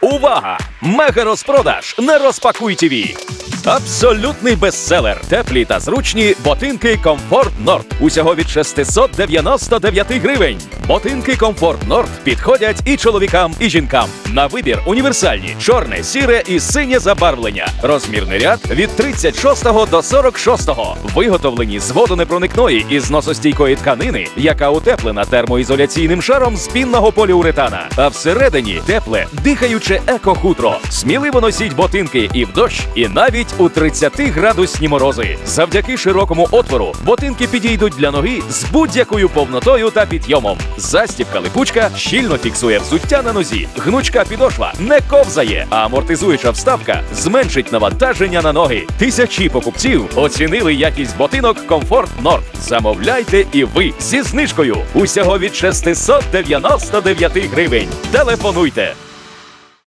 Увага! Мега розпродаж на розпакуй ТВ! Абсолютний бестселер. Теплі та зручні ботинки Комфорт Норд. Усього від 699 гривень. Ботинки Комфорт Норд підходять і чоловікам, і жінкам. На вибір універсальні: чорне, сіре і синє забарвлення. Розмірний ряд від 36 до 46. Виготовлені з водонепроникної і зносостійкої тканини, яка утеплена термоізоляційним шаром з пінного поліуретана. А всередині тепле, дихаюче еко-хутро. Сміливо носіть ботинки і в дощ, і навіть у 30 градусні морози. Завдяки широкому отвору ботинки підійдуть для ноги з будь-якою повнотою та підйомом. Застібка липучка щільно фіксує взуття на нозі. Гнучка підошва не ковзає, а амортизуюча вставка зменшить навантаження на ноги. Тисячі покупців оцінили якість ботинок Комфорт Норд. Замовляйте і ви зі знижкою. Усього від 699 гривень. Телефонуйте